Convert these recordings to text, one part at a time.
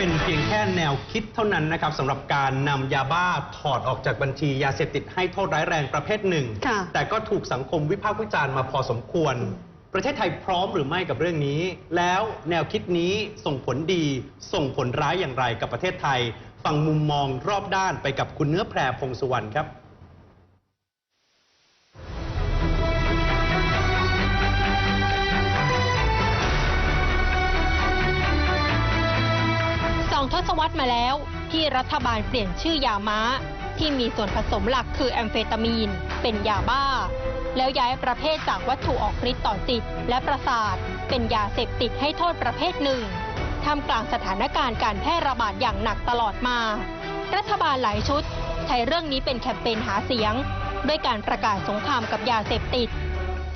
เป็นเพียงแค่แนวคิดเท่านั้นนะครับสำหรับการนำยาบ้าถอดออกจากบัญชียาเสพติดให้โทษร้ายแรงประเภทหนึ่ง ค่ะ แต่ก็ถูกสังคมวิพากษ์วิจารณ์มาพอสมควร ประเทศไทยพร้อมหรือไม่กับเรื่องนี้ แล้วแนวคิดนี้ส่งผลดี ส่งผลร้ายอย่างไรกับประเทศไทย ฟังมุมมองรอบด้านไปกับคุณเนื้อแพรพงสุวรรณครับ ทศวรรษมาแล้ว ที่รัฐบาลเปลี่ยนชื่อยาม้า ที่มีส่วนผสมหลักคือแอมเฟตามีน เป็นยาบ้า แล้วย้ายประเภทจากวัตถุออกฤทธิ์ต่อจิตและประสาท เป็นยาเสพติดให้โทษประเภทหนึ่งท่ามกลางสถานการณ์การแพร่ระบาดอย่างหนักตลอดมา รัฐบาลหลายชุด ใช้เรื่องนี้เป็นแคมเปญหาเสียง ด้วยการประกาศสงครามกับยาเสพติด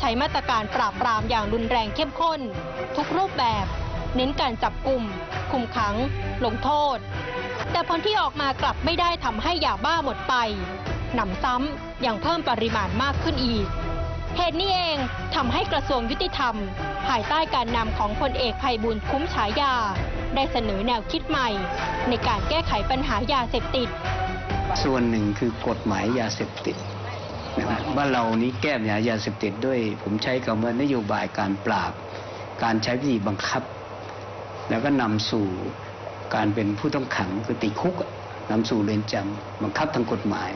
ใช้มาตรการปราบปรามอย่างรุนแรงเข้มข้น ทุกรูปแบบ เน้นการจับกลุ่มคุมขังลงโทษ แต่ผลที่ออกมากลับไม่ได้ทำให้ยาบ้าหมดไปหนำซ้ำยังเพิ่มปริมาณมากขึ้นอีกเหตุนี้เองทำให้กระทรวงยุติธรรม ภายใต้การนำของพลเอกภัยบุญคุ้มฉายา ได้เสนอแนวคิดใหม่ ในการแก้ไขปัญหายาเสพติด ส่วนหนึ่งคือกฎหมายยาเสพติดนะครับว่าเรานี้แก้ปัญหายาเสพติดด้วย ผมใช้คำว่านโยบายการปราบ การใช้วิธีบังคับ แล้วก็นำสู่การเป็นผู้ต้องขังคือติดคุกอะนำสู่เรือนจำบังคับทางกฎหมาย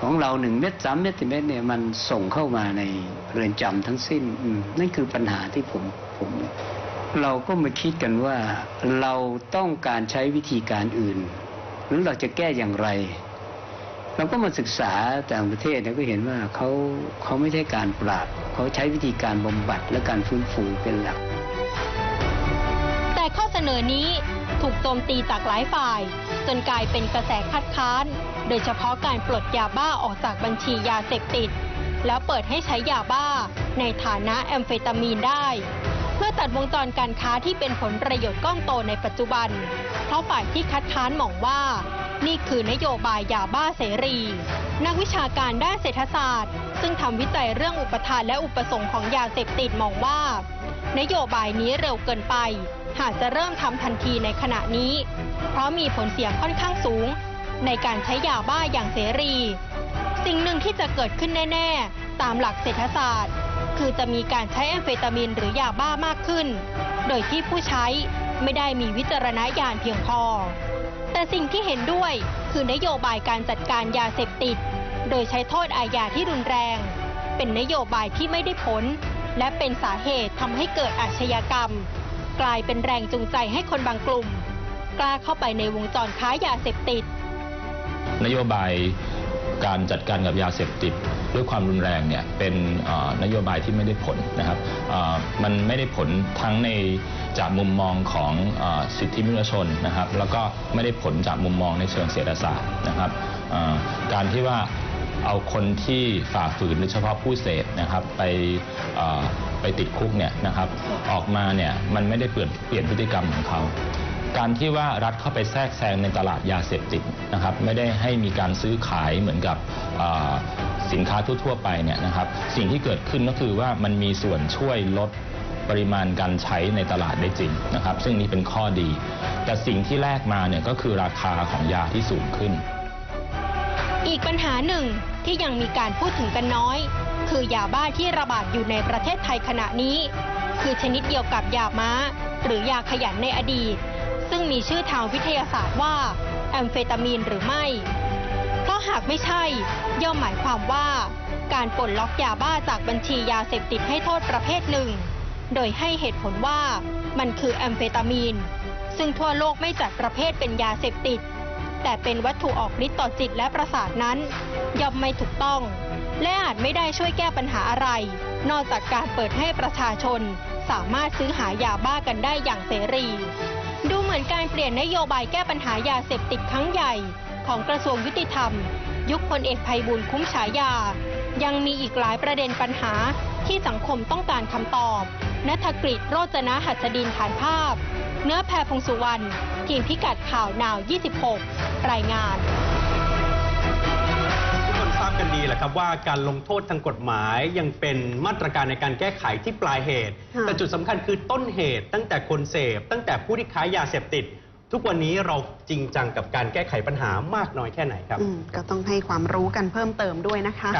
ของเราหนึ่งเม็ดสามเม็ดสี่เม็ดเนี่ยมันส่งเข้ามาในเรือนจำทั้งสิ้นนั่นคือปัญหาที่ผมผมเราก็มาคิดกันว่าเราต้องการใช้วิธีการอื่น หรือเราจะแก้อย่างไร เราก็มาศึกษาต่างประเทศเนี่ยก็เห็นว่าเขาเขาไม่ใช่การปราบเขาใช้วิธีการบำบัดและการฟื้นฟูเป็นหลัก เสนอนี้ถูกโจมตีจากหลายฝ่าย จนกลายเป็นกระแสคัดค้าน โดยเฉพาะการปลดยาบ้าออกจากบัญชียาเสพติด แล้วเปิดให้ใช้ยาบ้าในฐานะแอมเฟตามีนได้ เพื่อตัดวงจรการค้าที่เป็นผลประโยชน์ก้อนโตในปัจจุบัน เพราะฝ่ายที่คัดค้านมองว่า นี่คือนโยบายยาบ้าเสรี นักวิชาการด้านเศรษฐศาสตร์ ซึ่งทำวิจัยเรื่องอุปทานและอุปสงค์ของยาเสพติดมองว่า นโยบายนี้เร็วเกินไป หากจะเริ่มทำทันทีในขณะนี้ เพราะมีผลเสียค่อนข้างสูง ในการใช้ยาบ้าอย่างเสรี สิ่งหนึ่งที่จะเกิดขึ้นแน่ ๆ ตามหลักเศรษฐศาสตร์ คือจะมีการใช้แอมเฟตามีนหรือยาบ้ามากขึ้น โดยที่ผู้ใช้ไม่ได้มีวิจารณญาณเพียงพอ แต่สิ่งที่เห็นด้วยคือนโยบายการจัดการยาเสพติด โดยใช้โทษอาญาที่รุนแรง เป็นนโยบายที่ไม่ได้ผล และเป็นสาเหตุทำให้เกิดอาชญากรรม กลายเป็นแรงจูงใจให้คนบางกลุ่ม กล้าเข้าไปในวงจรค้ายาเสพติด นโยบายการจัดการกับยาเสพติดด้วยความรุนแรงเนี่ยเป็นนโยบายที่ไม่ได้ผลนะครับมันไม่ได้ผลทั้งในจากมุมมองของอสิทธิมนุษยชนนะครับ แล้วก็ไม่ได้ผลจากมุมมองในเชิงเศรษฐศาสตร์นะครับการที่ว่าเอาคนที่ฝ่าฝืนโดยเฉพาะผู้เสพนะครับไป ไปติดคุกเนี่ยนะครับออกมาเนี่ยมันไม่ได้เปลี่ยนเปลี่ยนพฤติกรรมของเขาการที่ว่ารัฐเข้าไปแทรกแซงในตลาดยาเสพติดนะครับไม่ได้ให้มีการซื้อขายเหมือนกับสินค้าทั่ว ๆ ไปเนี่ยนะครับสิ่งที่เกิดขึ้นก็คือว่ามันมีส่วนช่วยลดปริมาณการใช้ในตลาดได้จริงนะครับ ซึ่งนี่เป็นข้อดี แต่สิ่งที่แลกมาเนี่ยก็คือราคาของยาที่สูงขึ้น อีกปัญหาหนึ่งที่ยังมีการพูดถึงกันน้อย คือยาบ้าที่ระบาดอยู่ในประเทศไทยขณะนี้ คือชนิดเดียวกับยาม้า หรือยาขยันในอดีต ซึ่งมีชื่อทางวิทยาศาสตร์ว่า แอมเฟตามีนหรือไม่ เพราะหากไม่ใช่ ย่อมหมายความว่า การปลดล็อกยาบ้าจากบัญชียาเสพติดให้โทษประเภทหนึ่ง โดยให้เหตุผลว่ามันคือแอมเฟตามีน ซึ่งทั่วโลกไม่จัดประเภทเป็นยาเสพติด แต่เป็นวัตถุออกฤทธิ์ต่อจิตและประสาทนั้น ย่อมไม่ถูกต้อง และอาจไม่ได้ช่วยแก้ปัญหาอะไร นอกจากการเปิดให้ประชาชน สามารถซื้อหายาบ้ากันได้อย่างเสรี ดูเหมือนการเปลี่ยนนโยบายแก้ปัญหายาเสพติดครั้งใหญ่ ของกระทรวงยุติธรรม ยุคพลเอกภัยบุญคุ้มฉายา ยังมีอีกหลายประเด็นปัญหาที่สังคมต้องการคำตอบนัทกฤษโรจนะหัสดินถ่ายภาพ เนื้อแพรพงสุวรรณ ทีมพิกัดข่าว นาว 26 รายงาน กคนทราบกันดีแหละครับว่าการลงโทษทางกฎหมายยังเป็นมาตรการในการแก้ไขที่ปลายเหตุค่ะแต่จุดสำคัญคือต้นเหตุ ตั้งแต่คนเสพ ตั้งแต่ผู้ที่ค้ายาเสพติด ทุกวันนี้เราจริงจังกับการแก้ไขปัญหามากน้อยแค่ไหนครับอืมก็ต้องให้ความรู้กันเพิ่มเติมด้วยนะคะ